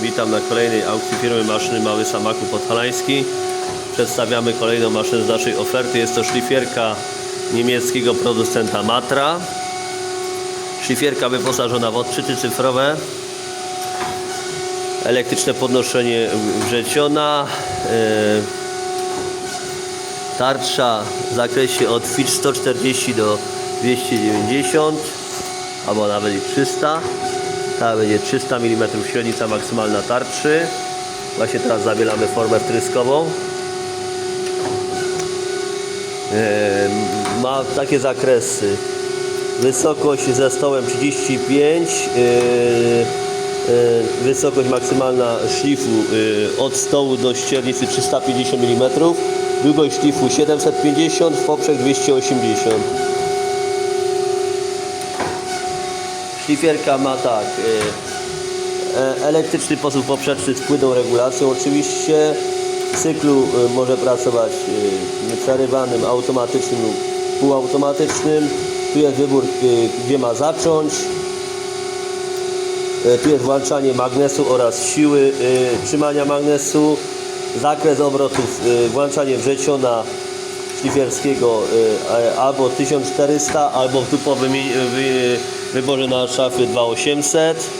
Witam na kolejnej aukcji firmy maszyny Mały Samaku Podhalański. Przedstawiamy kolejną maszynę z naszej oferty. Jest to szlifierka niemieckiego producenta Matra. Szlifierka wyposażona w odczyty cyfrowe. Elektryczne podnoszenie wrzeciona. Yy, tarcza w zakresie od fit 140 do 290 albo nawet i 300 ta będzie 300 mm średnica maksymalna tarczy. Właśnie teraz zawielamy formę wtryskową. Ma takie zakresy. Wysokość ze stołem 35 eee, eee, wysokość maksymalna szlifu od stołu do ściernicy 350 mm długość szlifu 750 w poprzek 280 Szlifierka ma tak y, e, elektryczny posób poprzeczny z płynną regulacją. Oczywiście w cyklu y, może pracować y, nieprzerywanym, automatycznym lub półautomatycznym. Tu jest wybór gdzie ma zacząć. Y, tu jest włączanie magnesu oraz siły trzymania magnesu. Zakres obrotów włączanie wrzeciona szlifierskiego albo 1400 albo tu po wyborze na szafy 2800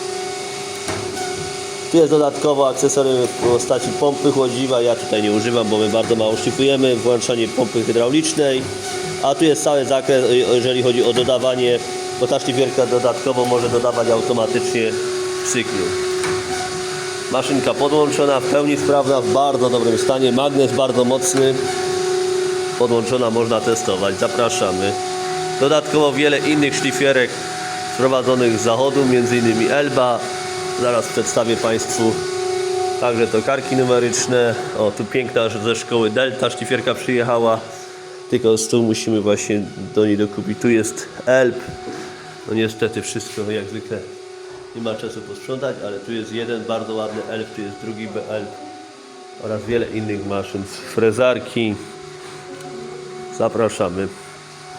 tu jest dodatkowo akcesorium w postaci pompy chłodziwa. Ja tutaj nie używam, bo my bardzo mało szlifujemy. Włączanie pompy hydraulicznej. A tu jest cały zakres jeżeli chodzi o dodawanie bo ta szlifierka dodatkowo może dodawać automatycznie cyklu. Maszynka podłączona, w pełni sprawna, w bardzo dobrym stanie. Magnes bardzo mocny. Podłączona można testować. Zapraszamy. Dodatkowo wiele innych szlifierek sprowadzonych z zachodu, m.in. Elba. Zaraz przedstawię Państwu także to karki numeryczne. O, tu piękna ze szkoły Delta szlifierka przyjechała. Tylko z tu musimy właśnie do niej dokupić. Tu jest Elb. No niestety wszystko jak zwykle nie ma czasu posprzątać, ale tu jest jeden bardzo ładny Elb, tu jest drugi Elb oraz wiele innych maszyn. Frezarki, Zapraszamy.